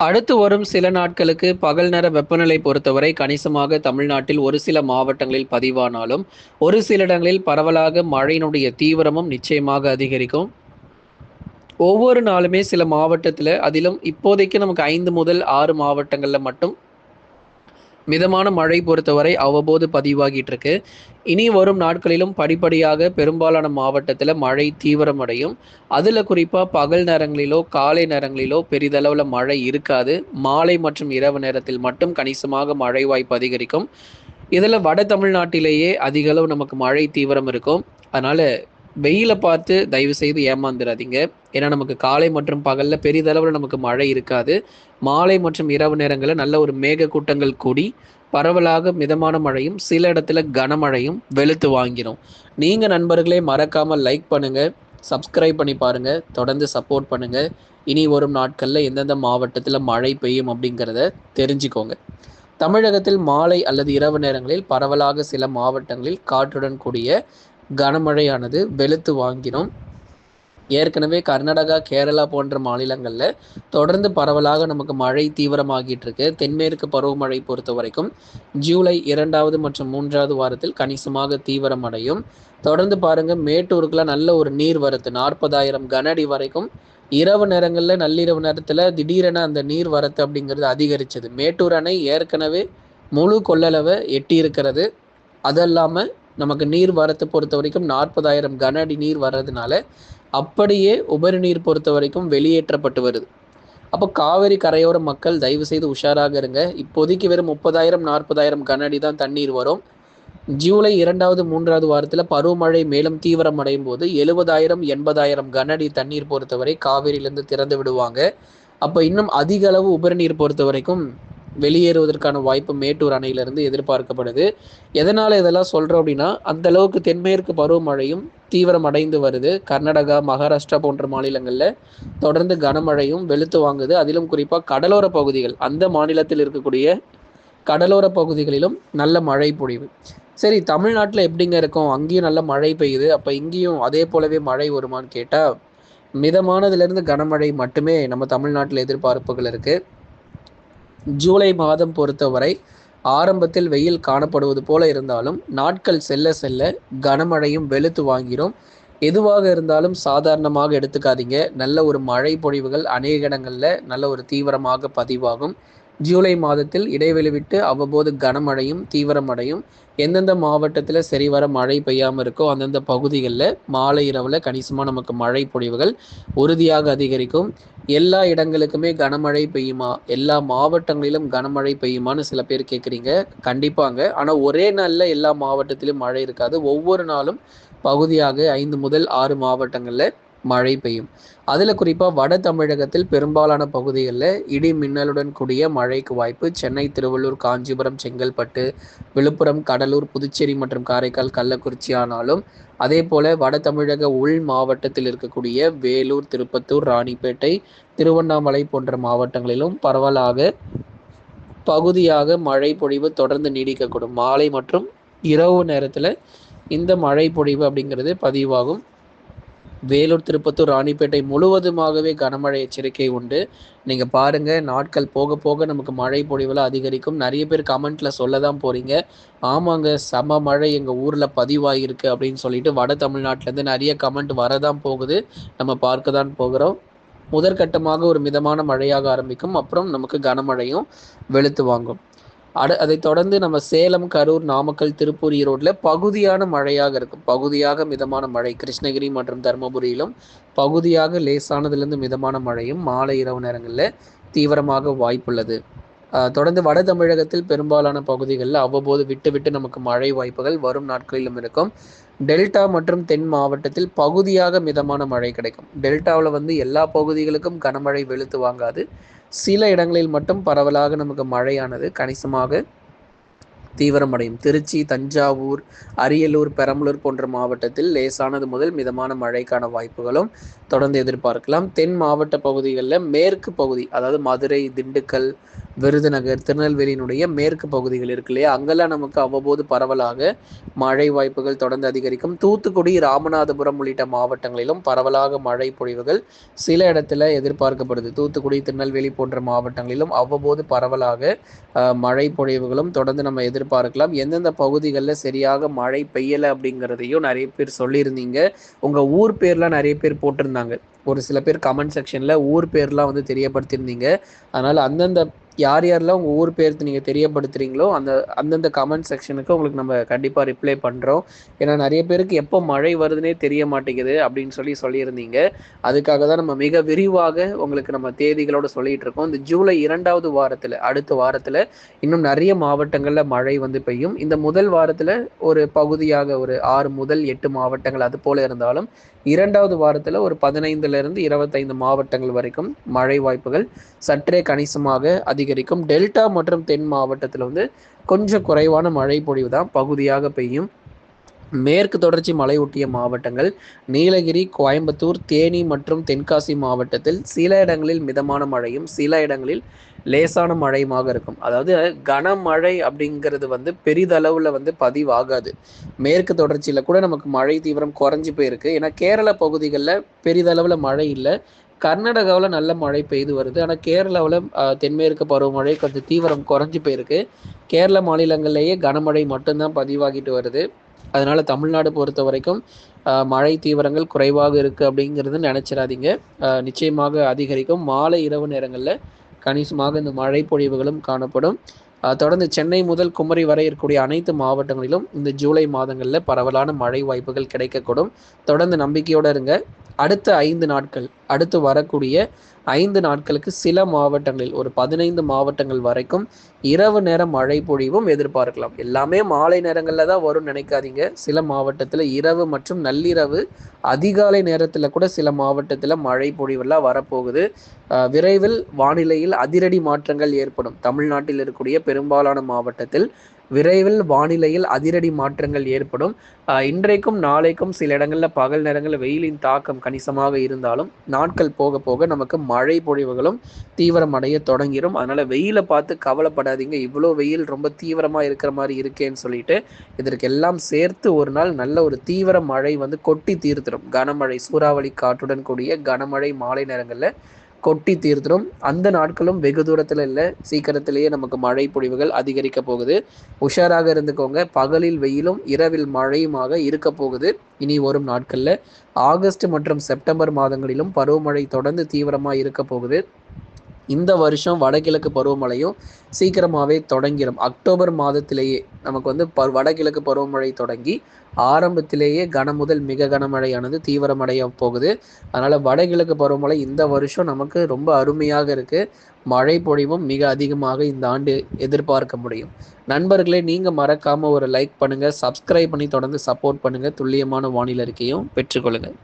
அடுத்து வரும் சில நாட்களுக்கு பகல் நேர வெப்பநிலை பொறுத்தவரை கணிசமாக தமிழ்நாட்டில் ஒரு சில மாவட்டங்களில் பதிவானாலும் ஒரு சில இடங்களில் பரவலாக மழையினுடைய தீவிரமும் நிச்சயமாக அதிகரிக்கும். ஒவ்வொரு நாளுமே சில மாவட்டத்தில் அதிலும் இப்போதைக்கு நமக்கு ஐந்து முதல் ஆறு மாவட்டங்களில் மட்டும் மிதமான மழை பொறுத்தவரை அவ்வப்போது பதிவாகிட்டு இருக்கு இனி வரும் நாட்களிலும் படிப்படியாக பெரும்பாலான மாவட்டத்தில் மழை தீவிரமடையும். அதில் குறிப்பாக பகல் நேரங்களிலோ காலை நேரங்களிலோ பெரிதளவில் மழை இருக்காது. மாலை மற்றும் இரவு நேரத்தில் மட்டும் கணிசமாக மழை வாய்ப்பு அதிகரிக்கும். இதில் வட தமிழ்நாட்டிலேயே அதிக அளவு நமக்கு மழை தீவிரம் இருக்கும். அதனால் வெயிலை பார்த்து தயவு செய்து ஏமாந்துடாதீங்க ஏன்னா நமக்கு காலை மற்றும் பகலில் பெரிதளவில் நமக்கு மழை இருக்காது. மாலை மற்றும் இரவு நேரங்களில் நல்ல ஒரு மேக கூட்டங்கள் கூடி பரவலாக மிதமான மழையும் சில இடத்துல கனமழையும் வெளுத்து வாங்கிடும் நீங்கள் நண்பர்களே மறக்காமல் லைக் பண்ணுங்கள் சப்ஸ்கிரைப் பண்ணி பாருங்கள் தொடர்ந்து சப்போர்ட் பண்ணுங்கள் இனி வரும் நாட்களில் எந்தெந்த மாவட்டத்தில் மழை பெய்யும் அப்படிங்கிறத தெரிஞ்சுக்கோங்க. தமிழகத்தில் மாலை அல்லது இரவு நேரங்களில் பரவலாக சில மாவட்டங்களில் காற்றுடன் கூடிய கனமழையானது வெளுத்து வாங்கிடும் ஏற்கனவே கர்நாடகா கேரளா போன்ற மாநிலங்களில் தொடர்ந்து பரவலாக நமக்கு மழை தீவிரமாகிட்டு இருக்கு தென்மேற்கு பருவமழை பொறுத்த வரைக்கும் ஜூலை இரண்டாவது மற்றும் மூன்றாவது வாரத்தில் கணிசமாக தீவிரமடையும். தொடர்ந்து பாருங்க மேட்டூருக்குலாம் நல்ல ஒரு நீர் வரத்து. நாற்பதாயிரம் கனஅடி வரைக்கும் இரவு நேரங்களில் நள்ளிரவு நேரத்தில் திடீரென அந்த நீர் வரத்து அப்படிங்கிறது அதிகரிச்சது. மேட்டூர் அணை ஏற்கனவே முழு கொள்ளளவை எட்டி இருக்கிறது அது இல்லாமல் நமக்கு நீர் வரத்து பொறுத்த வரைக்கும் நாற்பதாயிரம் கன அடி நீர் வர்றதுனால அப்படியே உபரி நீர் பொறுத்த வரைக்கும் வெளியேற்றப்பட்டு வருது. அப்போ காவிரி கரையோர மக்கள் தயவு செய்து உஷாராக இருங்க. இப்போதைக்கு வெறும் முப்பதாயிரம் நாற்பதாயிரம் கனஅடி தான் தண்ணீர் வரும். ஜூலை இரண்டாவது மூன்றாவது வாரத்தில் பருவமழை மேலும் தீவிரம் அடையும் போது எழுபதாயிரம் எண்பதாயிரம் கனஅடி தண்ணீர் பொறுத்தவரை காவிரியிலேருந்து திறந்து விடுவாங்க. அப்போ இன்னும் அதிக அளவு உபரி நீர் பொறுத்த வரைக்கும் வெளியேறுவதற்கான வாய்ப்பு மேட்டூர் அணையிலிருந்து எதிர்பார்க்கப்படுது. எதனால் இதெல்லாம் சொல்கிறோம் அப்படின்னா அந்த அளவுக்கு தென்மேற்கு பருவமழையும் தீவிரம் அடைந்து வருது. கர்நாடகா மகாராஷ்டிரா போன்ற மாநிலங்களில் தொடர்ந்து கனமழையும் வெளுத்து வாங்குது. அதிலும் குறிப்பாக கடலோர பகுதிகள் அந்த மாநிலத்தில் இருக்கக்கூடிய கடலோர பகுதிகளிலும் நல்ல மழை பொழிவு. சரி தமிழ்நாட்டில் எப்படிங்க இருக்கும்? அங்கேயும் நல்ல மழை பெய்யுது. அப்போ இங்கேயும் அதே போலவே மழை வருமானு கேட்டால் மிதமானதுலேருந்து கனமழை மட்டுமே நம்ம தமிழ்நாட்டில் எதிர்பார்ப்புகள் இருக்குது ஜூலை மாதம் பொறுத்தவரை ஆரம்பத்தில் வெயில் காணப்படுவது போல இருந்தாலும் நாட்கள் செல்ல செல்ல கனமழையும் வெளுத்து வாங்கிறோம். எதுவாக இருந்தாலும் சாதாரணமாக எடுத்துக்காதீங்க. நல்ல ஒரு மழை பொழிவுகள் அநேக இடங்களில் நல்ல ஒரு தீவிரமாக பதிவாகும். ஜூலை மாதத்தில் இடைவெளி விட்டு அவ்வப்போது கனமழையும் தீவிரமடையும் எந்தெந்த மாவட்டத்தில் சரிவர மழை பெய்யாமல் இருக்கோ அந்தந்த பகுதிகளில் மாலை இரவில் கணிசமாக நமக்கு மழை பொழிவுகள் உறுதியாக அதிகரிக்கும். எல்லா இடங்களுக்குமே கனமழை பெய்யுமா? எல்லா மாவட்டங்களிலும் கனமழை பெய்யுமான்னு சில பேர் கேட்குறீங்க கண்டிப்பாங்க. ஆனால் ஒரே நாளில் எல்லா மாவட்டத்திலும் மழை இருக்காது. ஒவ்வொரு நாளும் பகுதியாக ஐந்து முதல் ஆறு மாவட்டங்களில் மழை பெய்யும். அதில் குறிப்பாக வட தமிழகத்தில் பெரும்பாலான பகுதிகளில் இடி மின்னலுடன் கூடிய மழைக்கு வாய்ப்பு. சென்னை திருவள்ளூர் காஞ்சிபுரம் செங்கல்பட்டு விழுப்புரம் கடலூர் புதுச்சேரி மற்றும் காரைக்கால் கள்ளக்குறிச்சி ஆனாலும் அதே போல வட தமிழக உள் மாவட்டத்தில் இருக்கக்கூடிய வேலூர் திருப்பத்தூர் ராணிப்பேட்டை திருவண்ணாமலை போன்ற மாவட்டங்களிலும் பரவலாக பகுதியாக மழை பொழிவு தொடர்ந்து நீடிக்கக்கூடும். மாலை மற்றும் இரவு நேரத்தில் இந்த மழை பொழிவு அப்படிங்கிறது பதிவாகும். வேலூர் திருப்பத்தூர் ராணிப்பேட்டை முழுவதுமாகவே கனமழை எச்சரிக்கை உண்டு. நீங்கள் பாருங்கள் நாட்கள் போக போக நமக்கு மழை பொழிவில் அதிகரிக்கும். நிறைய பேர் கமெண்ட்டில் சொல்ல தான் போகிறீங்க ஆமாங்க சம மழை எங்கள் ஊரில் பதிவாகிருக்கு அப்படின்னு சொல்லிட்டு வட தமிழ்நாட்டிலேருந்து நிறைய கமெண்ட் வரதான் போகுது. நம்ம பார்க்க தான் போகிறோம். முதற்கட்டமாக ஒரு மிதமான மழையாக ஆரம்பிக்கும். அப்புறம் நமக்கு கனமழையும் வெளுத்து வாங்கும். அடு அதை தொடர்ந்து நம்ம சேலம் கரூர் நாமக்கல் திருப்பூர் ஈரோட்டில் பகுதியான மழையாக இருக்கும். பகுதியாக மிதமான மழை கிருஷ்ணகிரி மற்றும் தருமபுரியிலும் பகுதியாக லேசானதுலேருந்து மிதமான மழையும் மாலை இரவு நேரங்களில் தீவிரமாக வாய்ப்புள்ளது. தொடர்ந்து வட தமிழகத்தில் பெரும்பாலான பகுதிகளில் அவ்வப்போது விட்டு விட்டு நமக்கு மழை வாய்ப்புகள் வரும் நாட்களிலும் இருக்கும். டெல்டா மற்றும் தென் மாவட்டத்தில் பகுதியாக மிதமான மழை கிடைக்கும். டெல்டாவில் வந்து எல்லா பகுதிகளுக்கும் கனமழை வெளுத்து வாங்காது. சில இடங்களில் மட்டும் பரவலாக நமக்கு மழையானது கணிசமாக தீவிரமடையும். திருச்சி தஞ்சாவூர் அரியலூர் பெரம்பலூர் போன்ற மாவட்டத்தில் லேசானது முதல் மிதமான மழைக்கான வாய்ப்புகளும் தொடர்ந்து எதிர்பார்க்கலாம். தென் மாவட்ட பகுதிகளில் மேற்கு பகுதி அதாவது மதுரை திண்டுக்கல் விருதுநகர் திருநெல்வேலியினுடைய மேற்கு பகுதிகள் இருக்கு இல்லையா? அங்கெல்லாம் நமக்கு அவ்வப்போது பரவலாக மழை வாய்ப்புகள் தொடர்ந்து அதிகரிக்கும். தூத்துக்குடி ராமநாதபுரம் உள்ளிட்ட மாவட்டங்களிலும் பரவலாக மழை பொழிவுகள் சில இடத்துல எதிர்பார்க்கப்படுது. தூத்துக்குடி திருநெல்வேலி போன்ற மாவட்டங்களிலும் அவ்வப்போது பரவலாக மழை பொழிவுகளும் தொடர்ந்து நம்ம எதிர்பார்க்கலாம். எந்தெந்த பகுதிகளில் சரியாக மழை பெய்யலை அப்படிங்கிறதையும் நிறைய பேர் சொல்லியிருந்தீங்க. உங்கள் ஊர் பேர்லாம் நிறைய பேர் போட்டிருந்தாங்க. ஒரு சில பேர் கமெண்ட் செக்ஷனில் ஊர் பேர்லாம் வந்து தெரியப்படுத்தியிருந்தீங்க. அதனால் அந்தந்த யார் யாரெல்லாம் உங்கள் ஊர் பேர்த்து நீங்கள் தெரியப்படுத்துறீங்களோ அந்த அந்தந்த கமெண்ட் செக்ஷனுக்கு உங்களுக்கு நம்ம கண்டிப்பாக ரிப்ளை பண்ணுறோம் ஏன்னா நிறைய பேருக்கு எப்போ மழை வருதுன்னே தெரிய மாட்டேங்குது அப்படின்னு சொல்லி சொல்லியிருந்தீங்க. அதுக்காக தான் நம்ம மிக விரிவாக உங்களுக்கு நம்ம தேதிகளோடு சொல்லிட்டு இருக்கோம். இந்த ஜூலை இரண்டாவது வாரத்தில் அடுத்த வாரத்தில் இன்னும் நிறைய மாவட்டங்களில் மழை வந்து பெய்யும். இந்த முதல் வாரத்தில் ஒரு பகுதியாக ஒரு ஆறு முதல் எட்டு மாவட்டங்கள் அது போல இருந்தாலும் இரண்டாவது வாரத்தில் ஒரு பதினைந்துலேருந்து இருபத்தைந்து மாவட்டங்கள் வரைக்கும் மழை வாய்ப்புகள் சற்றே கணிசமாக அதிகரிக்கும். டெல்டா மற்றும் தென் மாவட்டத்தில் வந்து கொஞ்சம் குறைவான மழை பொழிவு தான் பகுதியாக பெய்யும். மேற்கு தொடர்ச்சி மலை ஒட்டிய மாவட்டங்கள் நீலகிரி கோயம்புத்தூர் தேனி மற்றும் தென்காசி மாவட்டத்தில் சில இடங்களில் மிதமான மழையும் சில இடங்களில் லேசான மழையுமாக இருக்கும். அதாவது கனமழை அப்படிங்கிறது வந்து பெரிதளவில் வந்து பதிவாகாது. மேற்கு தொடர்ச்சியில் கூட நமக்கு மழை தீவிரம் குறைஞ்சி போயிருக்கு. ஏன்னா கேரள பகுதிகளில் பெரிதளவில் மழை இல்லை. கர்நாடகாவில் நல்ல மழை பெய்து வருது. ஆனால் கேரளாவில் தென்மேற்கு பருவமழை கொஞ்சம் தீவிரம் குறைஞ்சி போயிருக்கு. கேரள மாநிலங்கள்லேயே கனமழை மட்டும்தான் பதிவாகிட்டு வருது. அதனால் தமிழ்நாடு பொறுத்த வரைக்கும் மழை தீவிரங்கள் குறைவாக இருக்குது அப்படிங்கிறது நினச்சிடாதீங்க. நிச்சயமாக அதிகரிக்கும். மாலை இரவு நேரங்களில் கணிசமாக இந்த மழை பொழிவுகளும் காணப்படும். தொடர்ந்து சென்னை முதல் குமரி வரை இருக்கக்கூடிய அனைத்து மாவட்டங்களிலும் இந்த ஜூலை மாதங்களில் பரவலான மழை வாய்ப்புகள் கிடைக்கக்கூடும். தொடர்ந்து நம்பிக்கையோடு இருங்க. அடுத்த ஐந்து நாட்கள் அடுத்து வரக்கூடிய ஐந்து நாட்களுக்கு சில மாவட்டங்களில் ஒரு பதினைந்து மாவட்டங்கள் வரைக்கும் இரவு நேர மழை பொழிவும் எதிர்பார்க்கலாம். எல்லாமே மாலை நேரங்களில் தான் வரும்னு நினைக்காதீங்க. சில மாவட்டத்தில் இரவு மற்றும் நள்ளிரவு அதிகாலை நேரத்தில் கூட சில மாவட்டத்தில் மழை பொழிவெல்லாம் வரப்போகுது. விரைவில் வானிலையில் அதிரடி மாற்றங்கள் ஏற்படும். தமிழ்நாட்டில் இருக்கக்கூடிய பெரும்பாலான மாவட்டத்தில் விரைவில் வானிலையில் அதிரடி மாற்றங்கள் ஏற்படும். இன்றைக்கும் நாளைக்கும் சில இடங்களில் பகல் நேரங்களில் வெயிலின் தாக்கம் கணிசமாக இருந்தாலும் நாட்கள் போக போக நமக்கு மழை பொழிவுகளும் தீவிரம் அடைய தொடங்கிடும் அதனால வெயிலை பார்த்து கவலைப்படாதீங்க. இவ்வளோ வெயில் ரொம்ப தீவிரமாக இருக்கிற மாதிரி இருக்கேன்னு சொல்லிட்டு இதற்கு எல்லாம் சேர்த்து ஒரு நாள் நல்ல ஒரு தீவிர மழை வந்து கொட்டி தீர்த்திடும். கனமழை சூறாவளி காற்றுடன் கூடிய கனமழை மாலை நேரங்களில் கொட்டி தீர்த்துடும் அந்த நாட்களும் வெகு தூரத்தில் இல்லை. சீக்கிரத்திலேயே நமக்கு மழை பொழிவுகள் அதிகரிக்க போகுது. உஷாராக இருந்துக்கோங்க. பகலில் வெயிலும் இரவில் மழையுமாக இருக்க போகுது. இனி வரும் நாட்களில் ஆகஸ்ட் மற்றும் செப்டம்பர் மாதங்களிலும் பருவமழை தொடர்ந்து தீவிரமாக இருக்க போகுது. இந்த வருஷம் வடகிழக்கு பருவமழையும் சீக்கிரமாகவே தொடங்கிடும் அக்டோபர் மாதத்திலேயே நமக்கு வந்து ப வடகிழக்கு பருவமழை தொடங்கி ஆரம்பத்திலேயே கன முதல் மிக கனமழையானது தீவிரமடைய போகுது. அதனால் வடகிழக்கு பருவமழை இந்த வருஷம் நமக்கு ரொம்ப அருமையாக இருக்குது மழை பொழிவும் மிக அதிகமாக இந்த ஆண்டு எதிர்பார்க்க முடியும். நண்பர்களே நீங்கள் மறக்காமல் ஒரு லைக் பண்ணுங்கள் சப்ஸ்கிரைப் பண்ணி தொடர்ந்து சப்போர்ட் பண்ணுங்கள் துல்லியமான வானிலை அறிக்கையும் பெற்றுக்கொள்ளுங்கள்